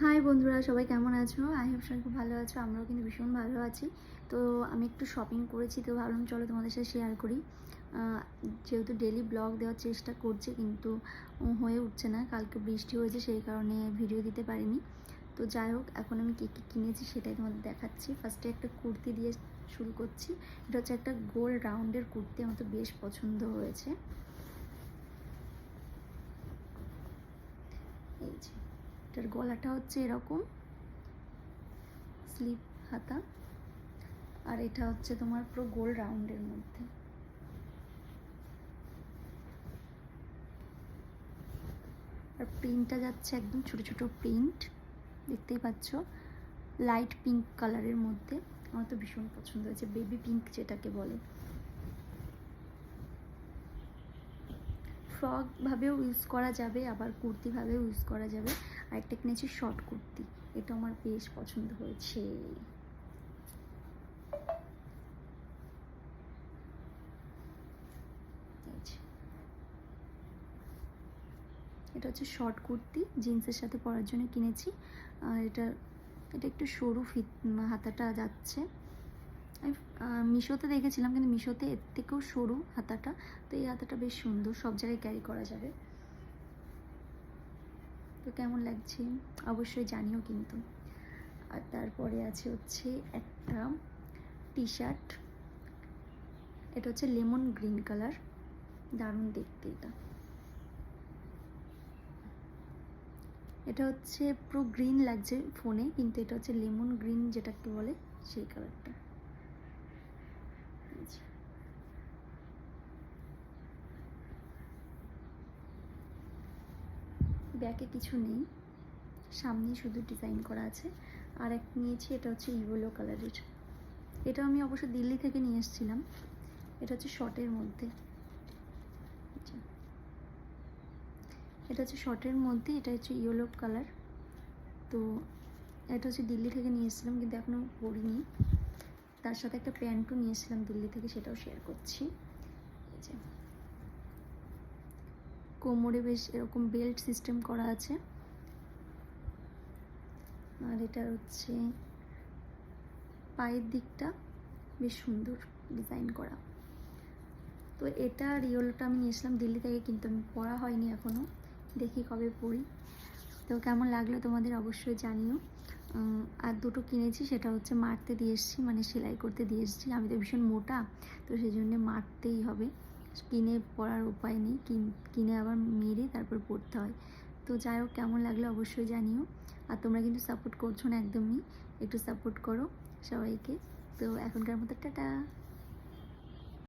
High বন্ধুরা, সবাই কেমন আছো? আই হোপ সবাই খুব ভালো আছো, আমরাও কিন্তু ভীষণ ভালো আছি। তো আমি একটু শপিং করেছি, তো ভাবলাম চলো তোমাদের সাথে শেয়ার করি। যেহেতু ডেলি ব্লগ দেওয়ার চেষ্টা করছি, কিন্তু হয়ে উঠছে না। কালকে বৃষ্টি হয়েছে, সেই কারণে ভিডিও দিতে পারিনি। তো যাই হোক, এখন আমি কী কী কিনেছি সেটাই তোমাদের দেখাচ্ছি। ফার্স্টে একটা কুর্তি দিয়ে শুরু করছি। এটা হচ্ছে একটা গোল রাউন্ডের কুর্তি, আমার তো বেশ পছন্দ হয়েছে। এই যে। এটার গলাটা হচ্ছে এরকম, স্লিপ হাতা, আর এটা হচ্ছে তোমার পুরো গোল রাউন্ডের মধ্যে। আর প্রিন্টটা যাচ্ছে একদম ছোট ছোট প্রিন্ট দেখতেই পাচ্ছ? লাইট পিঙ্ক কালারের মধ্যে। আমার তো ভীষণ পছন্দ হয়েছে বেবি পিঙ্ক যেটাকে বলে। ফ্রক ভাবেও ইউজ করা যাবে, আবার কুর্তি ভাবেও ইউজ করা যাবে। আর একটা কিনেছি শর্ট কুর্তি, এটা আমার বেশ পছন্দ হয়েছে। এটা হচ্ছে শর্ট কুর্তি জিন্সের সাথে পরার জন্য কিনেছি। আর এটা এটা একটু সরু ফিট হাতাটা যাচ্ছে। মিশোতে দেখেছিলাম, কিন্তু মিশোতে এর থেকেও সরু হাতাটা, তো এই হাতাটা বেশ সুন্দর, সব জায়গায় ক্যারি করা যাবে। তো কেমন লাগছে? অবশ্যই জানিও কিন্তু। আর তারপরে আছে হচ্ছে একটা টি শার্ট এটা হচ্ছে লেমন গ্রিন কালার। দারুণ দেখতে এটা। এটা হচ্ছে পুরো গ্রিন লাগছে ফোনে, কিন্তু এটা হচ্ছে লেমন গ্রিন যেটাকে বলে, সেই কালারটা এই যে। ব্যাকে কিছু নেই। সামনে শুধু ডিজাইন করা আছে। আর এক নিয়েছি, এটা হচ্ছে ইয়েলো কালারের এটা আমি অবশ্য দিল্লি থেকে নিয়ে এসেছিলাম। এটা হচ্ছে শর্টের মধ্যে। এটা হচ্ছে শর্টের মধ্যে, এটা হচ্ছে ইয়েলো কালার তো এটা হচ্ছে দিল্লি থেকে নিয়ে এসেছিলাম, কিন্তু এখনও পরিনি। তার সাথে একটা প্যান্টও নিয়ে এসেছিলাম দিল্লি থেকে, সেটাও শেয়ার করছি। এই যে। কোমরে বেশ এরকম বেল্ট সিস্টেম করা আছে। আর এটা হচ্ছে পায়ের দিকটা বেশ সুন্দর ডিজাইন করা। তো এটা রিওলটা আমি নিয়েছিলাম দিল্লি থেকে, কিন্তু আমি পড়া হয়নি এখনও দেখি কবে পড়ি তো কেমন লাগল তোমাদের অবশ্যই জানিও। আর দুটো কিনেছি, সেটা হচ্ছে মারতে দিয়ে এসেছি মানে সেলাই করতে দিয়ে এসেছি। আমি তো ভীষণ মোটা, তো সেই জন্য মারতেই হবে। কিনে পড়ার উপায় নেই, কিন- আবার মেরে তারপর পড়তে হয়। তো যাই হোক, কেমন লাগল অবশ্যই জানিও। আর তোমরা কিন্তু সাপোর্ট করছ না একদমই, একটু সাপোর্ট করো সবাইকে। তো এখনকার মতো টাটা।